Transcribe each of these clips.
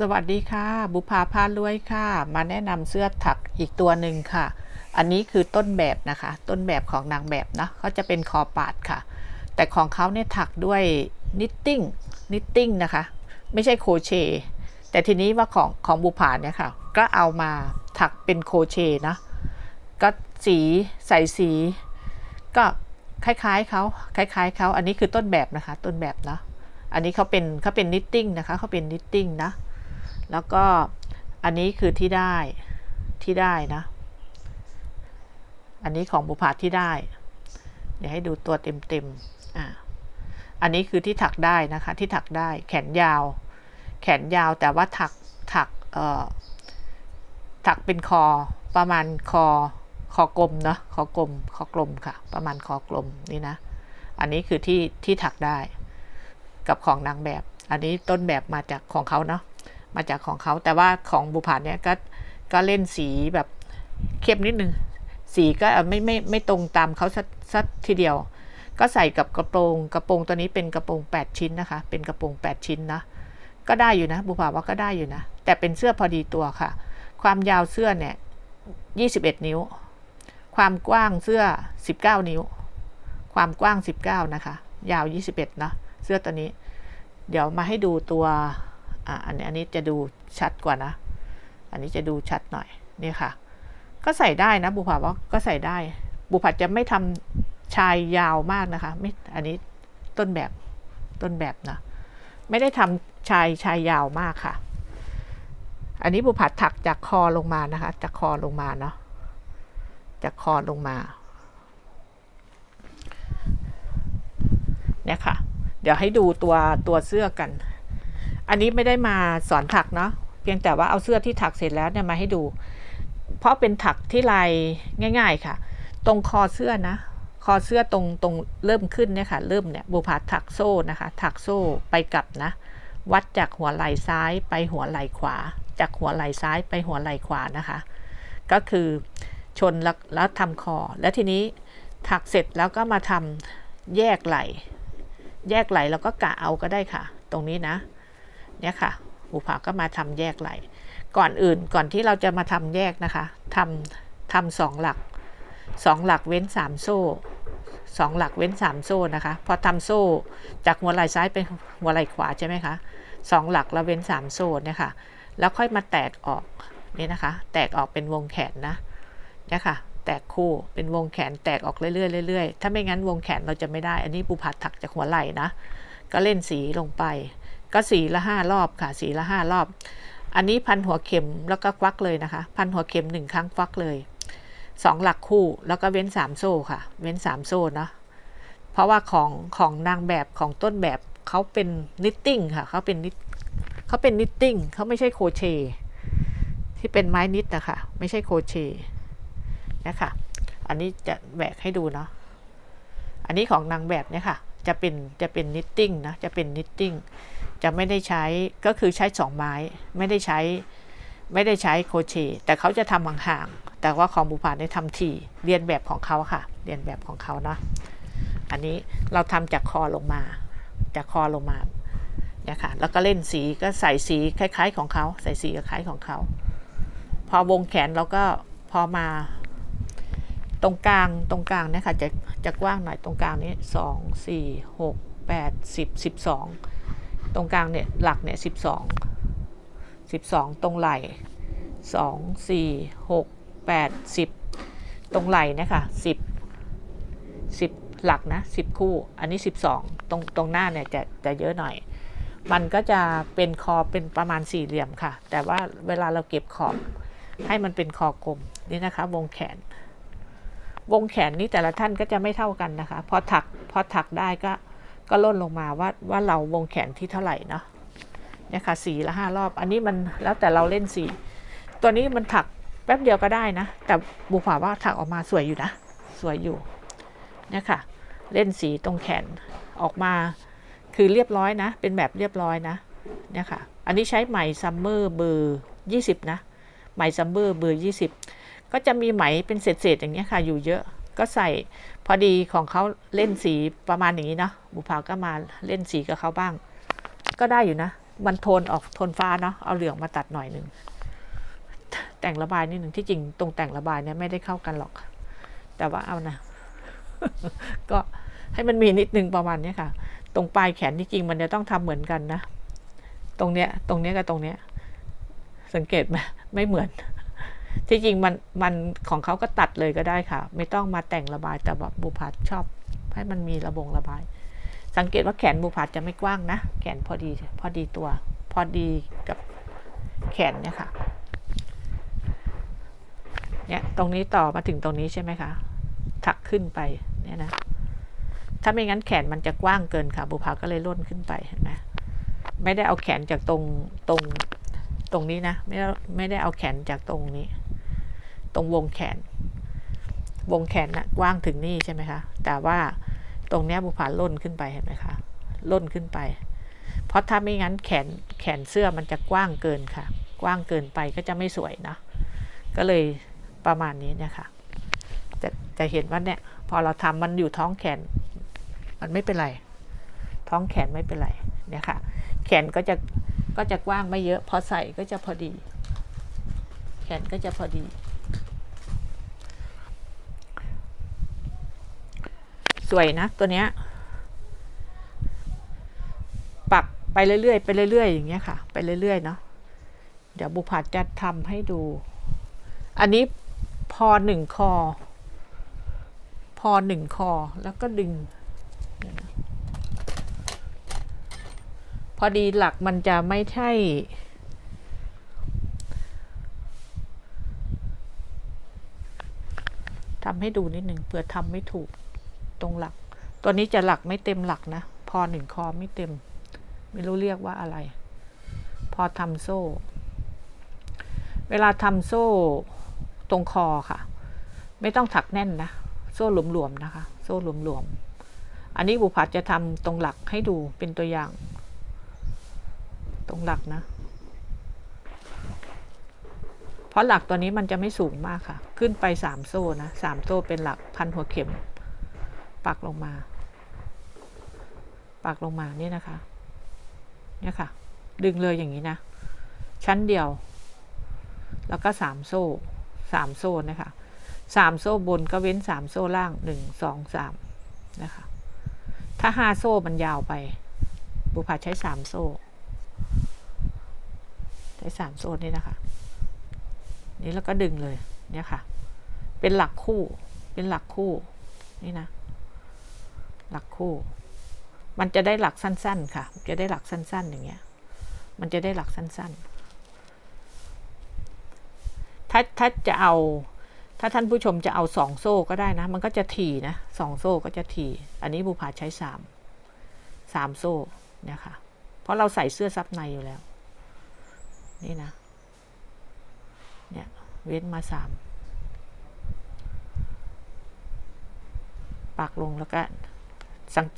สวัสดีค่ะ บุภาพารวยค่ะ มาแนะนำเสื้อถักอีกตัวหนึ่งค่ะ อันนี้คือต้นแบบนะคะ ต้นแบบของนางแบบนะเขาจะเป็นคอปาดค่ะ แต่ของเขาเนี่ยถักด้วยนิตติ้งนิตติ้งนะคะ ไม่ใช่โครเชต์แต่ทีนี้ว่าของของบุภาเนี่ยค่ะ ก็เอามาถักเป็นโครเชต์นะ ก็สีใส่สี ก็คล้ายๆเขาคล้ายๆเขาอันนี้คือต้นแบบนะคะ ต้นแบบนะอันนี้เขาเป็นเขาเป็นนิตติ้งนะคะเขาเป็นนิตติ้งนะ แล้วก็อันนี้คือที่ได้ที่ได้นะ อันนี้ของบุพาที่ได้ เดี๋ยวให้ดูตัวเต็มๆอ่าอันนี้คือที่ถักได้นะคะ ที่ถักได้แขนยาว แขนยาวแต่ว่าถักถักเอ่อถักเป็นคอประมาณคอคอกลมเนาะคอกลมคอกลมค่ะ ประมาณคอกลมนี่นะ อันนี้คือที่ที่ถักได้ กับของนางแบบ อันนี้ต้นแบบมาจากของเขาเนาะ มาจากของเขา แต่ว่าของบุพาเนี่ยก็ก็เล่นสีแบบเข้มนิดนึง สีก็ไม่ไม่ไม่ตรงตามเขาสักสัทีเดียว ก็ใส่กับกระโปรง กระโปรงตัวนี้เป็นกระโปรง 8 ชิ้นนะคะ เป็นกระโปรง 8 ชิ้นนะก็ได้อยู่นะบุพาว่าก็ได้อยู่นะ แต่เป็นเสื้อพอดีตัวค่ะ ความยาวเสื้อเนี่ย21 นิ้ว ความกว้างเสื้อ 19 นิ้ว ความกว้าง 19 นะคะ ยาว 21เนาะเสื้อตัวนี้ เดี๋ยวมาให้ดูตัว อะอันนี้อันนี้จะดูชัดกว่านะ อันนี้จะดูชัดหน่อยนี่ค่ะ ก็ใส่ได้นะบุพาว่าก็ใส่ได้ บุพาจะไม่ทำชายยาวมากนะคะไม่อันนี้ต้นแบบต้นแบบนะไม่ได้ทำชายชายยาวมากค่ะ อันนี้บุพาถักจากคอลงมานะคะ จากคอลงมาเนาะจากคอลงมาเนี่ยค่ะ เดี๋ยวให้ดูตัวตัวเสื้อกัน อันนี้ไม่ได้มาสอนถักเนาะเพียงแต่ว่าเอาเสื้อที่ถักเสร็จแล้วเนี่ยมาให้ดู เพราะเป็นถักที่ลายง่าย ๆค่ะ ตรงคอเสื้อนะ คอเสื้อตรงตรงเริ่มขึ้นเนี่ยค่ะ เริ่มเนี่ยบุพาถักโซ่นะคะ ถักโซ่ไปกลับนะ วัดจากหัวไหล่ซ้ายไปหัวไหล่ขวา จากหัวไหล่ซ้ายไปหัวไหล่ขวานะคะ ก็คือชนแล้วแล้วทำคอ แล้วทีนี้ถักเสร็จแล้วก็มาทำแยกไหล่ แยกไหลเราก็กะเอาก็ได้ค่ะ ตรงนี้นะ เนี่ยค่ะบุผาก็มาทำแยกไหล ก่อนอื่นก่อนที่เราจะมาทำแยกนะคะทำทำสองหลักสองหลักเว้นสามโซ่สองหลักเว้นสามโซ่นะคะ พอทำโซ่จากหัวไหล่ซ้ายไปหัวไหล่ขวาใช่ไหมคะสองหลักแล้วเว้นสามโซ่เนี่ยค่ะ แล้วค่อยมาแตกออกนี่นะคะ แตกออกเป็นวงแขนนะเนี่ยค่ะ แตกคู่เป็นวงแขนแตกออกเรื่อยๆเรื่อยๆถ้าไม่งั้นวงแขนเราจะไม่ได้ อันนี้ปูผัดถักจากหัวไหล่นะ ก็เล่นสีลงไป ก็สีละห้ารอบค่ะสีละห้ารอบ อันนี้พันหัวเข็มแล้วก็ควักเลยนะคะ พันหัวเข็มหนึ่งครั้งควักเลยสองหลักคู่แล้วก็เว้นสามโซ่ค่ะ เว้นสามโซ่เนาะเพราะว่าของของนางแบบของต้นแบบเขาเป็นนิตติ้งค่ะเขาเป็นนิตเขาเป็นนิตติ้งเขาไม่ใช่โคเชที่เป็นไม้นิตนะคะไม่ใช่โคเชนะคะอันนี้จะแบกให้ดูเนาะอันนี้ของนางแบบเนี่ยค่ะ จะเป็นจะเป็นนิตติ้งนะจะเป็นนิตติ้ง จะไม่ได้ใช้ก็คือใช้สองไม้ไม่ได้ใช้ไม่ได้ใช้โคเชแต่เขาจะทำห่างๆแต่ว่าของบุพานได้ทำทีเรียนแบบของเขาค่ะ เรียนแบบของเขาเนาะอันนี้เราทำจากคอลงมา จากคอลงมาเนี่ยค่ะแล้วก็เล่นสีก็ใส่สีคล้าย ๆ ของเขาใส่สีคล้ายๆของเขา พอวงแขนเราก็พอมา ตรงกลางตรงกลางเนี่ยค่ะจะจะกว้างหน่อยตรงกลางนี้สองสี่หกแปดสิบสิบสอง ตรงกลางเนี่ยหลักเนี่ยสิบสองสิบสองตรงไหล่สองสี่หกแปดสิบตรงไหล่เนี่ยค่ะสิบสิบหลักนะสิบคู่ อันนี้สิบสองตรงตรงหน้าเนี่ยจะจะเยอะหน่อย มันก็จะเป็นคอเป็นประมาณสี่เหลี่ยมค่ะ แต่ว่าเวลาเราเก็บขอบให้มันเป็นคอกลมนี่นะคะ วงแขน วงแขนนี้แต่ละท่านก็จะไม่เท่ากันนะคะ พอถักพอถักได้ก็ ก็ล่นลงมาว่าว่าเราวงแขนที่เท่าไหร่เนาะเนี่ยค่ะสีละห้ารอบ อันนี้มันแล้วแต่เราเล่นสี ตัวนี้มันถักแป๊บเดียวก็ได้นะ แต่บุฝาว่าถักออกมาสวยอยู่นะ สวยอยู่เนี่ยค่ะ เล่นสีตรงแขนออกมาคือเรียบร้อยนะ เป็นแบบเรียบร้อยนะเนี่ยค่ะ อันนี้ใช้ไหมซัมเมอร์เบอร์20นะ ไหมซัมเมอร์เบอร์20ก็จะมีไหมเป็นเศษๆอย่างเงี้ยค่ะ อยู่เยอะ ก็ใส่พอดีของเขาเล่นสีประมาณอย่างนี้เนาะบุพาก็มาเล่นสีกับเขาบ้าง ก็ได้อยู่นะ มันโทนออกโทนฟ้าเนาะเอาเหลืองมาตัดหน่อยหนึ่งแต่งระบายนิดหนึ่งที่จริงตรงแต่งระบายเนี่ยไม่ได้เข้ากันหรอก แต่ว่าเอานะก็ให้มันมีนิดนึงประมาณนี้ค่ะ ตรงปลายแขนที่จริงมันจะต้องทำเหมือนกันนะ ตรงเนี้ย ตรงเนี้ยกับตรงเนี้ย สังเกตไหมไม่เหมือน ที่จริงมันมันของเขาก็ตัดเลยก็ได้ค่ะ ไม่ต้องมาแต่งระบายแต่แบบบุพัดชอบ ให้มันมีระบงระบาย สังเกตว่าแขนบุพัดจะไม่กว้างนะ แขนพอดีพอดีตัว พอดีกับแขนเนี่ยค่ะเนี่ยตรงนี้ต่อมาถึงตรงนี้ใช่ไหมคะถักขึ้นไปเนี่ยนะถ้าไม่งั้นแขนมันจะกว้างเกินค่ะ บุพาก็เลยล่นขึ้นไปเห็นไหมไม่ได้เอาแขนจากตรงตรงตรงนี้นะ ไม่ได้ไม่ได้เอาแขนจากตรงนี้ ตรงวงแขน วงแขนนะกว้างถึงนี่ใช่ไหมคะ แต่ว่าตรงเนี้ยบุพาล่นขึ้นไปเห็นไหมคะ ล่นขึ้นไป เพราะถ้าไม่งั้นแขนแขนเสื้อมันจะกว้างเกินค่ะ กว้างเกินไปก็จะไม่สวยนะ ก็เลยประมาณนี้เนี่ยค่ะจะจะเห็นว่าเนี่ยพอเราทำมันอยู่ท้องแขน มันไม่เป็นไร ท้องแขนไม่เป็นไรเนี่ยค่ะ แขนก็จะก็จะกว้างไม่เยอะ พอใส่ก็จะพอดี แขนก็จะพอดี สวยนะตัวเนี้ย ปักไปเรื่อยๆไปเรื่อยๆอย่างเงี้ยค่ะ ไปเรื่อยๆเนาะเดี๋ยวบุพัดจะทำให้ดู อันนี้พอหนึ่งคอ พอหนึ่งคอแล้วก็ดึง พอดีหลักมันจะไม่ใช่ ทำให้ดูนิดหนึ่งเผื่อทำไม่ถูก ตรงหลัก ตัวนี้จะหลักไม่เต็มหลักนะ พอหนึ่งคอไม่เต็ม ไม่รู้เรียกว่าอะไร พอทำโซ่ เวลาทำโซ่ตรงคอค่ะ ไม่ต้องถักแน่นนะ โซ่หลวมๆนะคะ โซ่หลวมๆ อันนี้บุพัดจะทำตรงหลักให้ดูเป็นตัวอย่าง ตรงหลักนะเพราะหลักตัวนี้มันจะไม่สูงมากค่ะ ขึ้นไปสามโซ่นะสามโซ่เป็นหลักพันหัวเข็ม ปักลงมา ปักลงมานี่นะคะ เนี่ยค่ะ ดึงเลยอย่างนี้นะ ชั้นเดียว แล้วก็สามโซ่สามโซ่นะคะสามโซ่บนก็เว้นสามโซ่ล่างหนึ่งสองสามนะคะ ถ้าห้าโซ่มันยาวไป บุพาใช้สามโซ่ ใช้สามโซ่นี่นะคะ นี่แล้วก็ดึงเลย เนี่ยค่ะ เป็นหลักคู่ เป็นหลักคู่ นี่นะ หลักคู่ มันจะได้หลักสั้น ๆ ค่ะ จะได้หลักสั้น ๆ อย่างเงี้ย มันจะได้หลักสั้น ๆ ถ้าถ้าจะเอา ถ้าท่านผู้ชมจะเอาสองโซ่ก็ได้นะ มันก็จะถี่นะสองโซ่ก็จะถี่อันนี้บูผาใช้สามสามโซ่เนี่ยค่ะ เพราะเราใส่เสื้อซับในอยู่แล้ว นี่นะ เนี่ยเว้นมาสามปักลงแล้วก็สัง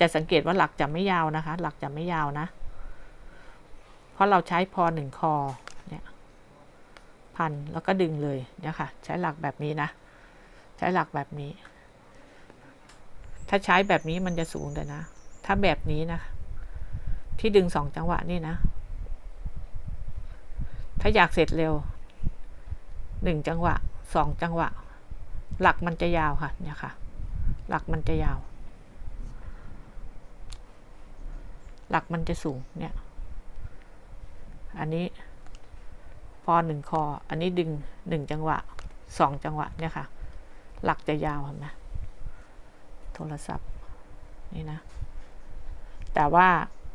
จะสังเกตว่าหลักจะไม่ยาวนะคะ หลักจะไม่ยาวนะ เพราะเราใช้พอหนึ่งคอเนี่ยพันแล้วก็ดึงเลยเนี่ยค่ะ ใช้หลักแบบนี้นะ ใช้หลักแบบนี้ ถ้าใช้แบบนี้มันจะสูงแต่นะ ถ้าแบบนี้นะ ที่ดึงสองจังหวะนี่นะ ถ้าอยากเสร็จเร็วหนึ่งจังหวะสองจังหวะ หลักมันจะยาวค่ะเนี่ยค่ะ หลักมันจะยาว หลักมันจะสูงเนี่ย อันนี้พอหนึ่งคอ อันนี้ดึงหนึ่งจังหวะสองจังหวะเนี่ยค่ะ หลักจะยาวเห็นไหมโทรศัพท์นี่นะ แต่ว่า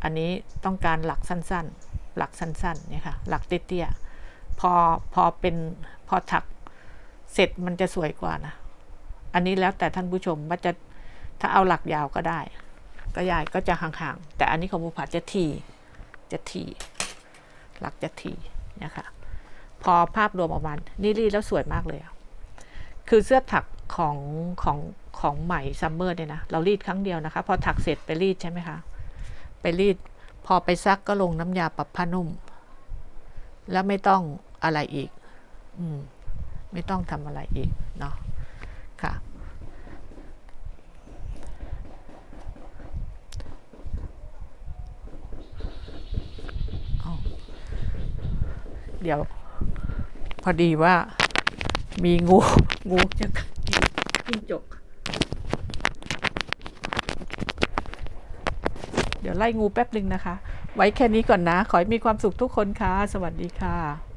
อันนี้ต้องการหลักสั้นๆ หลักสั้นๆเนี่ยค่ะ หลักเตี้ยๆ พอพอเป็นพอถักเสร็จมันจะสวยกว่านะ อันนี้แล้วแต่ท่านผู้ชมว่าจะถ้าเอาหลักยาวก็ได้ ก็ยายก็จะห่างๆ แต่อันนี้ของบุพัดจะทีจะทีหลักจะทีนี่ค่ะพอภาพรวมออกมานี่รีดแล้วสวยมากเลย คือเสื้อถักของของของใหม่ซัมเมอร์เนี่ยนะ เรารีดครั้งเดียวนะคะ พอถักเสร็จไปรีดใช่ไหมคะ ไปรีด พอไปซักก็ลงน้ำยาปรับผ้านุ่ม แล้วไม่ต้องอะไรอีก อืม ไม่ต้องทำอะไรอีกเนาะ ค่ะ เอา เดี๋ยว พอดีว่า มีงู งูจะกินจิ้งจก เดี๋ยวไล่งูแป๊บหนึ่งนะคะ ไว้แค่นี้ก่อนนะ ขอให้มีความสุขทุกคนค่ะ สวัสดีค่ะ